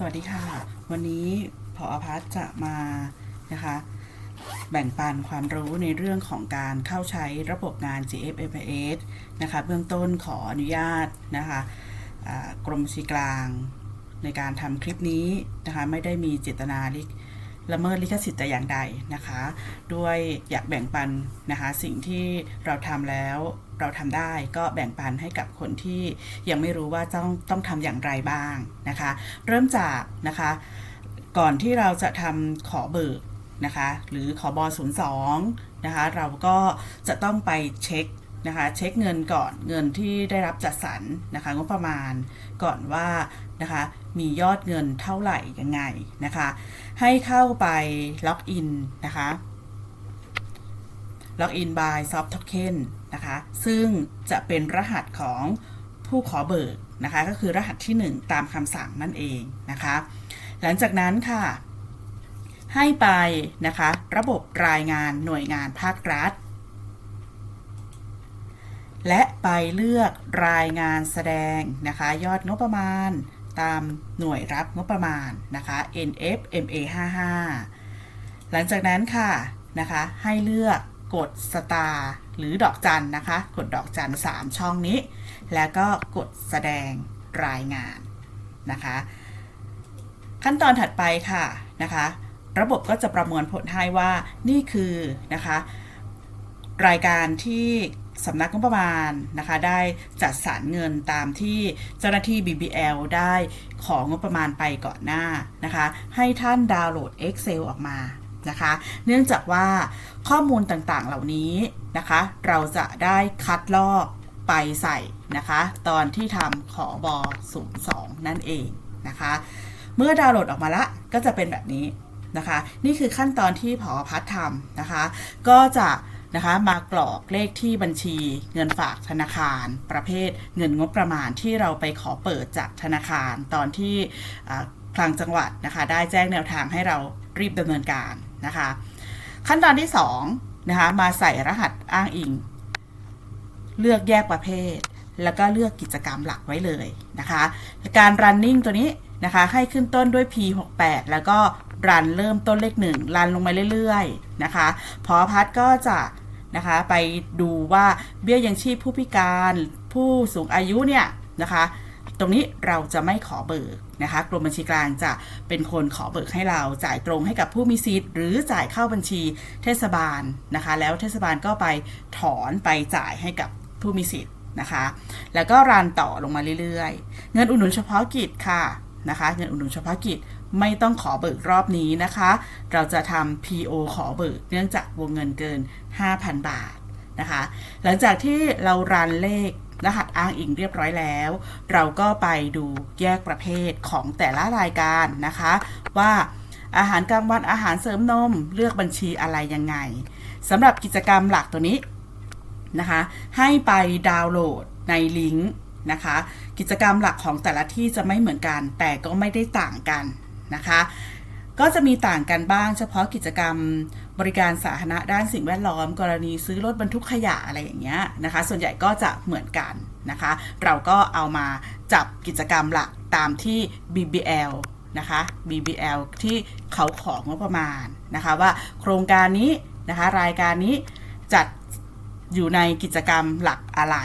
สวัสดีค่ะ วันนี้พออพัสจะมานะคะ แบ่งปันความรู้ในเรื่องของการเข้าใช้ระบบงาน GFMS นะคะ เบื้องต้นขออนุญาตนะคะกรมชีกลางในการทำคลิปนี้นะคะ ไม่ได้มีเจตนาลิข ละเมิดลิขสิทธิ์แต่อย่างใดนะคะ ด้วยอยากแบ่งปันนะคะสิ่งที่เราทำแล้วเราทำได้ก็แบ่งปันให้กับคนที่ยังไม่รู้ว่าต้องต้องทำอย่างไรบ้างนะคะ เริ่มจากนะคะก่อนที่เราจะทำขอเบิกนะคะหรือขอบอ02นะคะเราก็จะต้องไปเช็ค นะคะเช็คเงินก่อนเงินที่ได้รับจัดสรรนะคะงบประมาณก่อนว่านะคะมียอดเงินเท่าไหร่ยังไงนะคะให้เข้าไปล็อกอินนะคะล็อกอิน by soft token นะคะซึ่งจะเป็นรหัสของผู้ขอเบิกนะคะก็คือรหัสที่ 1 ตามคำสั่งนั่นเองนะคะหลังจากนั้นค่ะให้ไปนะคะระบบรายงานหน่วยงานภาครัฐ และไปเลือกรายงานแสดงนะคะ ยอดงบประมาณตามหน่วยรับงบประมาณนะคะ NFMA 55หลังจากนั้นค่ะนะคะ ให้เลือกกดสตาร์หรือดอกจันนะคะ กดดอกจัน 3 ช่องนี้ แล้วก็กดแสดงรายงานนะคะ ขั้นตอนถัดไปค่ะนะคะ ระบบก็จะประมวลผลให้ว่านี่คือนะคะ รายการที่ สำนักงบประมาณนะคะ ได้จัดสรรเงินตามที่เจ้าหน้าที่ BBL ได้ของงบประมาณไปก่อนหน้านะคะ ให้ท่านดาวน์โหลด Excel ออกมานะคะ เนื่องจากว่าข้อมูลต่างๆเหล่านี้นะคะ เราจะได้คัดลอกไปใส่นะคะ ตอนที่ทำขอบอ02 นั่นเองนะคะ เมื่อดาวน์โหลดออกมาละก็จะเป็นแบบนี้นะคะ นี่คือขั้นตอนที่ผอพัฒน์ทำนะคะ ก็จะ นะคะ มากรอกเลขที่บัญชีเงินฝากธนาคาร ประเภทเงินงบประมาณที่เราไปขอเปิดจากธนาคาร ตอนที่คลังจังหวัดนะคะ ได้แจ้งแนวทางให้เรารีบดำเนินการนะคะ ขั้นตอนที่2นะคะมาใส่รหัสอ้างอิง เลือกแยกประเภท แล้วก็เลือกกิจกรรมหลักไว้เลยนะคะ การ running ตัวนี้นะคะให้ขึ้นต้นด้วย P68 แล้วก็ รันเริ่มต้นเลขหนึ่งรันลงมาเรื่อยๆนะคะพอพัดก็จะนะคะไปดูว่าเบี้ยยังชีพผู้พิการผู้สูงอายุเนี่ยนะคะตรงนี้เราจะไม่ขอเบิกนะคะกรมบัญชีกลางจะเป็นคนขอเบิกให้เราจ่ายตรงให้กับผู้มีสิทธิ์หรือจ่ายเข้าบัญชีเทศบาลนะคะ แล้วเทศบาลก็ไปถอนไปจ่ายให้กับผู้มีสิทธิ์นะคะ แล้วก็รันต่อลงมาเรื่อยๆ เงินอุดหนุนเฉพาะกิจค่ะ นะคะเงินอุดหนุนเฉพาะกิจไม่ต้องขอเบิกรอบนี้นะคะ เราจะทำ PO ขอเบิกเนื่องจากวงเงินเกิน 5,000 บาทนะคะ หลังจากที่เรารันเลขรหัสอ้างอิงเรียบร้อยแล้ว เราก็ไปดูแยกประเภทของแต่ละรายการนะคะ ว่าอาหารกลางวันอาหารเสริมนมเลือกบัญชีอะไรยังไงสำหรับกิจกรรมหลักตัวนี้นะคะ ให้ไปดาวน์โหลดในลิงก์ นะคะ กิจกรรมหลักของแต่ละที่จะไม่เหมือนกัน แต่ก็ไม่ได้ต่างกันนะคะ ก็จะมีต่างกันบ้างเฉพาะกิจกรรมบริการสาธารณะด้านสิ่งแวดล้อม กรณีซื้อรถบรรทุกขยะอะไรอย่างเงี้ยนะคะ ส่วนใหญ่ก็จะเหมือนกันนะคะ เราก็เอามาจับกิจกรรมหลักตามที่ BBL นะคะ BBL ที่เขาของงบประมาณนะคะว่าโครงการนี้นะคะรายการนี้จัดอยู่ในกิจกรรมหลักอะไร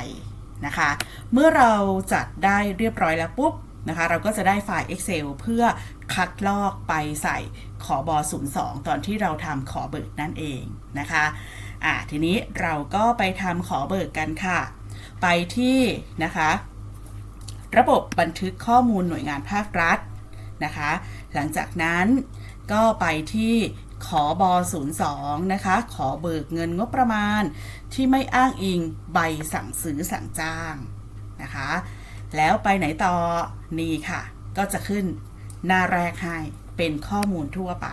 นะคะ เมื่อเราจัดได้เรียบร้อยแล้วปุ๊บนะคะ เราก็จะได้ไฟล์ Excel เพื่อคัดลอกไปใส่ขอบอ02 ตอนที่เราทำขอเบิกนั่นเองนะคะอะทีนี้เราก็ไปทำขอเบิกกันค่ะ ไปที่นะคะ ระบบบันทึกข้อมูลหน่วยงานภาครัฐนะคะ หลังจากนั้นก็ไปที่ ขอบอ02 นะคะ ขอเบิกเงินงบประมาณ ที่ไม่อ้างอิงใบสั่งซื้อสั่งจ้างนะคะ แล้วไปไหนต่อนี่ค่ะ ก็จะขึ้นหน้าแรกให้เป็นข้อมูลทั่วไป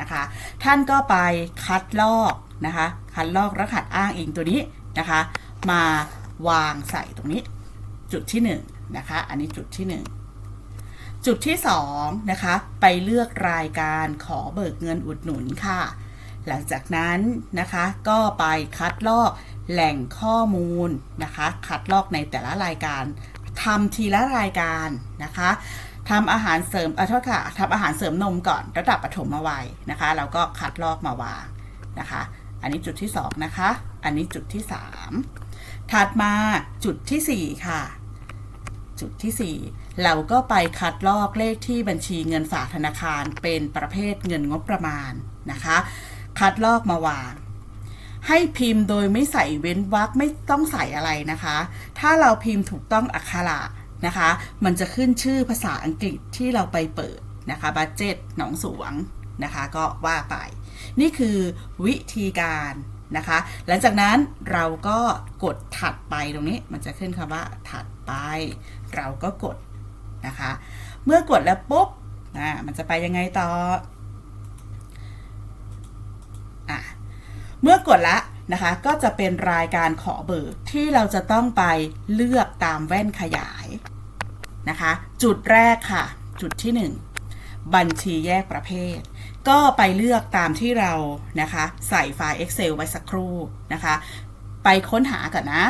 นะคะ ท่านก็ไปคัดลอกนะคะ คัดลอกรหัสอ้างอิงตัวนี้นะคะ มาวางใส่ตรงนี้ จุดที่1นงนะคะ อันนี้จุดที่ 1 จุดที่2นะคะไปเลือกรายการขอเบิกเงินอุดหนุนค่ะ หลังจากนั้นนะคะก็ไปคัดลอกแหล่งข้อมูลนะคะ คัดลอกในแต่ละรายการทำทีละรายการนะคะทำอาหารเสริมเออโทษค่ะทำอาหารเสริมนมก่อนระดับปฐมวัยนะคะแล้วก็คัดลอกมาวางนะคะ อันนี้จุดที่สองนะคะ อันนี้จุดที่สามถัดมาจุดที่สี่ค่ะ จุดที่ 4 เราก็ไปคัดลอกเลขที่บัญชีเงินฝากธนาคารเป็นประเภทเงินงบประมาณนะคะ คัดลอกมาวาง ให้พิมพ์โดยไม่ใส่เว้นวรรคไม่ต้องใส่อะไรนะคะ ถ้าเราพิมพ์ถูกต้องอักขระนะคะ มันจะขึ้นชื่อภาษาอังกฤษที่เราไปเปิดนะคะบัตเจ็ตหนองสวงนะคะก็ว่าไป นี่คือวิธีการนะคะ หลังจากนั้นเราก็กดถัดไปตรงนี้มันจะขึ้นคำว่าถัดไป เราก็กด นะคะ เมื่อกดแล้วปุ๊บนะมันจะไปยังไงต่ออะเมื่อกดละนะคะก็จะเป็นรายการขอเบิกที่เราจะต้องไปเลือกตามแว่นขยายนะคะ จุดแรกค่ะ จุดที่ 1 บัญชีแยกประเภท ก็ไปเลือกตามที่เรานะคะ ใส่ไฟล์ Excel ไว้สักครู่นะคะ ไปค้นหาก่อนนะ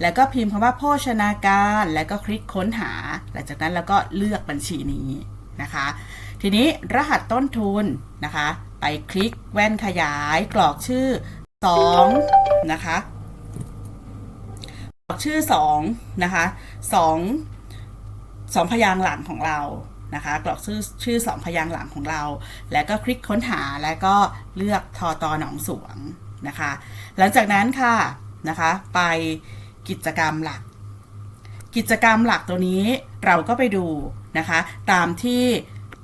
แล้วก็พิมพ์คำว่าโภชนาการ แล้วก็คลิกค้นหา หลังจากนั้นเราก็เลือกบัญชีนี้นะคะ ทีนี้รหัสต้นทุนนะคะ ไปคลิกแว่นขยายกรอกชื่อ2นะคะกรอกชื่อ2นะคะ2 2พยางหลังของเรานะคะกรอกชื่อชื่อ 2 พยางหลังของเรา แล้วก็คลิกค้นหาแล้วก็เลือกทอตอหนองสวงนะคะ หลังจากนั้นค่ะนะคะไป กิจกรรมหลัก กิจกรรมหลักตัวนี้เราก็ไปดูนะคะ ตามที่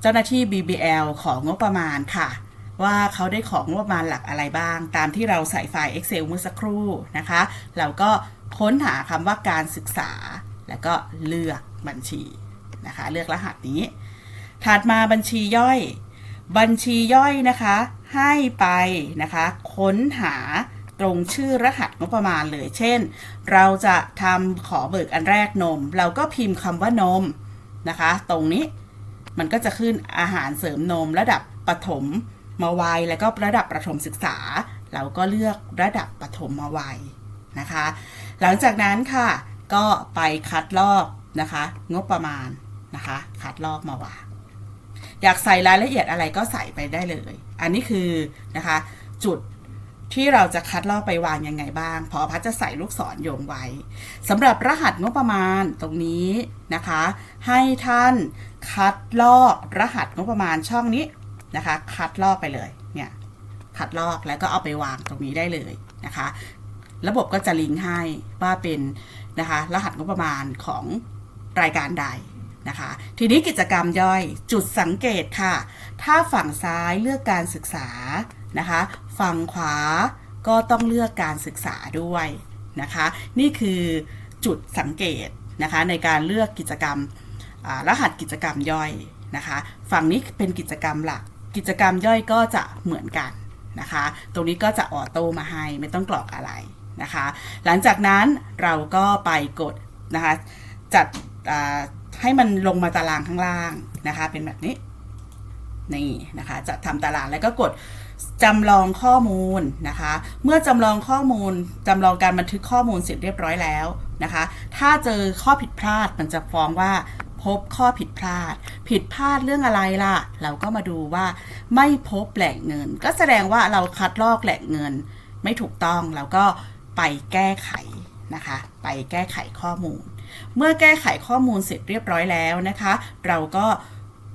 เจ้าหน้าที่ BBL ของงบประมาณค่ะ ว่าเขาได้ของงบประมาณหลักอะไรบ้าง ตามที่เราใส่ไฟล์ Excel เมื่อสักครู่นะคะ เราก็ค้นหาคำว่าการศึกษา แล้วก็เลือกบัญชีนะคะ เลือกรหัสนี้ ถัดมาบัญชีย่อย บัญชีย่อยนะคะ ให้ไปนะคะ ค้นหา ตรงชื่อรหัสงบประมาณเลย เช่น เราจะทำขอเบิกอันแรกนม เราก็พิมพ์คำว่านมนะคะ ตรงนี้มันก็จะขึ้นอาหารเสริมนมระดับปฐมมาวัย แล้วก็ระดับประถมศึกษา เราก็เลือกระดับปฐมมาวัยนะคะ หลังจากนั้นค่ะ ก็ไปคัดลอกนะคะ งบประมาณนะคะ คัดลอกมาวางอยากใส่รายละเอียดอะไรก็ใส่ไปได้เลย อันนี้คือนะคะ จุด ที่เราจะคัดลอกไปวางยังไงบ้างพอพัดจะใส่ลูกศรโยงไว้สำหรับรหัสงบประมาณตรงนี้นะคะ ให้ท่านคัดลอกรหัสงบประมาณช่องนี้นะคะ คัดลอกไปเลยเนี่ยคัดลอกแล้วก็เอาไปวางตรงนี้ได้เลยนะคะ ระบบก็จะลิงก์ให้ว่าเป็นนะคะ รหัสงบประมาณของรายการใดนะคะ ทีนี้กิจกรรมย่อยจุดสังเกตค่ะ ถ้าฝั่งซ้ายเลือกการศึกษา นะคะ ฝั่งขวาก็ต้องเลือกการศึกษาด้วยนะคะ นี่คือจุดสังเกตนะคะในการเลือกกิจกรรมรหัสกิจกรรมย่อยนะคะ ฝั่งนี้เป็นกิจกรรมหลัก กิจกรรมย่อยก็จะเหมือนกันนะคะ ตรงนี้ก็จะออโต้มาให้ไม่ต้องกรอกอะไรนะคะ หลังจากนั้นเราก็ไปกดนะคะจัดให้มันลงมาตารางข้างล่างนะคะ เป็นแบบนี้นี่นะคะ จะทำตารางแล้วก็กด จำลองข้อมูลนะคะ เมื่อจำลองข้อมูลจำลองการบันทึกข้อมูลเสร็จเรียบร้อยแล้วนะคะ ถ้าเจอข้อผิดพลาดมันจะฟ้องว่าพบข้อผิดพลาด ผิดพลาดเรื่องอะไรล่ะ เราก็มาดูว่าไม่พบแหล่งเงิน ก็แสดงว่าเราคัดลอกแหล่งเงิน ไม่ถูกต้องเราก็ไปแก้ไขนะคะ ไปแก้ไขข้อมูล เมื่อแก้ไขข้อมูลเสร็จเรียบร้อยแล้วนะคะ เราก็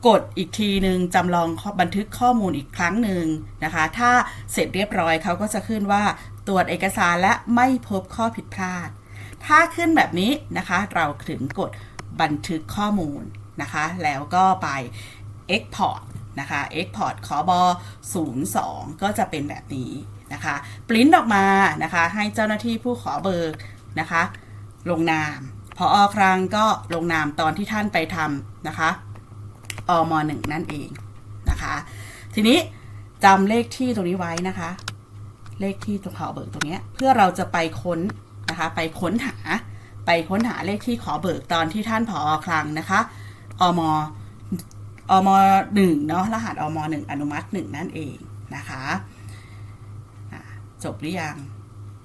กดอีกทีหนึ่งจำลองข้อบันทึกข้อมูลอีกครั้งหนึ่งนะคะ ถ้าเสร็จเรียบร้อยเขาก็จะขึ้นว่า ตรวจเอกสารและไม่พบข้อผิดพลาด ถ้าขึ้นแบบนี้นะคะ เราถึงกดบันทึกข้อมูลนะคะ แล้วก็ไป Export นะคะ Export ขอบอ02 ก็จะเป็นแบบนี้นะคะปริ้นออกมานะคะ ให้เจ้าหน้าที่ผู้ขอเบิกนะคะ ลงนามพออครั้งก็ลงนามตอนที่ท่านไปทำนะคะ อมหนึ่งนั่นเองนะคะ ทีนี้จำเลขที่ตรงนี้ไว้นะคะ เลขที่ตัวขอเบิกตรงนี้เพื่อเราจะไปค้นนะคะ ไปค้นหาไปค้นหาเลขที่ขอเบิกตอนที่ท่านผอคลังนะคะอมอมหนึ่งเนาะรหัสอมหนึ่งอนุมัติหนึ่งนั่นเองนะคะจบหรือยัง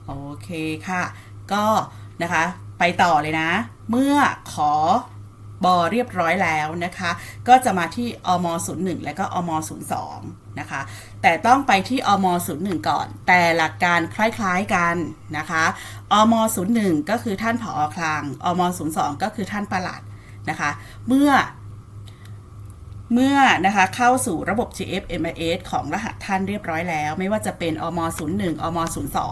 โอเคค่ะ ก็นะคะไปต่อเลยนะ เมื่อขอ บอเรียบร้อยแล้วนะคะ ก็จะมาที่อม01 และก็อม02นะคะ แต่ต้องไปที่อม01 ก่อน แต่หลักการคล้ายๆกันนะคะอม01 ก็คือท่านผอคลังอม02 ก็คือท่านประหลัดนะคะ เมื่อเมื่อนะคะเข้าสู่ระบบ GF MIS ของรหัสท่านเรียบร้อยแล้ว ไม่ว่าจะเป็นอม01อม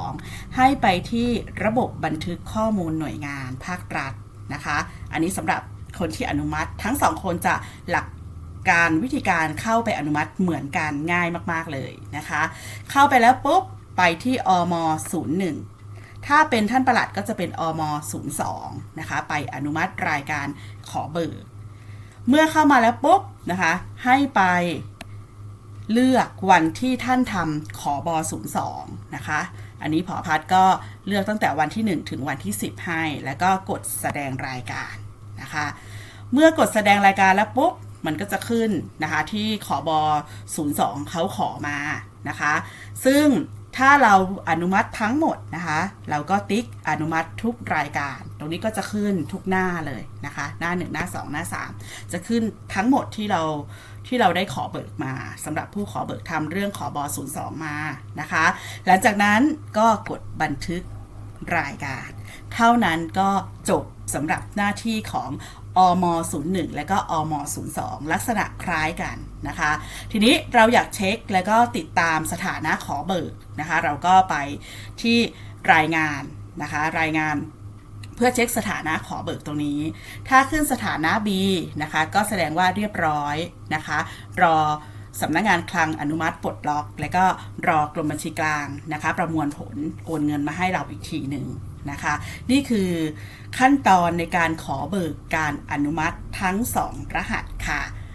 02 ให้ไปที่ระบบบันทึกข้อมูลหน่วยงานภาครัฐนะคะ อันนี้สำหรับ คนที่อนุมัติ ทั้งสองคนจะหลักการวิธีการเข้าไปอนุมัติเหมือนกันง่ายมากๆเลยนะคะ เข้าไปแล้วปุ๊บไปที่อม01 ถ้าเป็นท่านประหลัดก็จะเป็นอม02นะคะ ไปอนุมัติรายการขอเบิกเมื่อเข้ามาแล้วปุ๊บนะคะ ให้ไปเลือกวันที่ท่านทำขอบอ02นะคะ อันนี้ผอพัดก็เลือกตั้งแต่วันที่ 1 ถึงวันที่ 10 ให้ แล้วก็กดแสดงรายการ นะคะ เมื่อกดแสดงรายการแล้วปุ๊บมันก็จะขึ้นนะคะที่ขอบอ02เขาขอมานะคะ ซึ่งถ้าเราอนุมัติทั้งหมดนะคะ เราก็ติ๊กอนุมัติทุกรายการ ตรงนี้ก็จะขึ้นทุกหน้าเลยนะคะ หน้า 1 หน้า 2 หน้า 3 จะขึ้นทั้งหมดที่เราที่เราได้ขอเบิกมาสำหรับผู้ขอเบิกทำเรื่องขอบอ02 มานะคะ หลังจากนั้นก็กดบันทึก รายการ เท่านั้นก็จบสำหรับหน้าที่ของอม01 และก็อม02 ลักษณะคล้ายกันนะคะ ทีนี้เราอยากเช็คแล้วก็ติดตามสถานะขอเบิกนะคะ เราก็ไปที่รายงานนะคะ รายงานเพื่อเช็คสถานะขอเบิกตรงนี้ ถ้าขึ้นสถานะ B นะคะ ก็แสดงว่าเรียบร้อยนะคะ รอ สำนักงานคลังอนุมัติปลดล็อก และก็รอกรมบัญชีกลางนะคะ ประมวลผลโอนเงินมาให้เราอีกทีหนึ่งนะคะ นี่คือขั้นตอนในการขอเบิกการอนุมัติทั้ง 2 รหัสค่ะ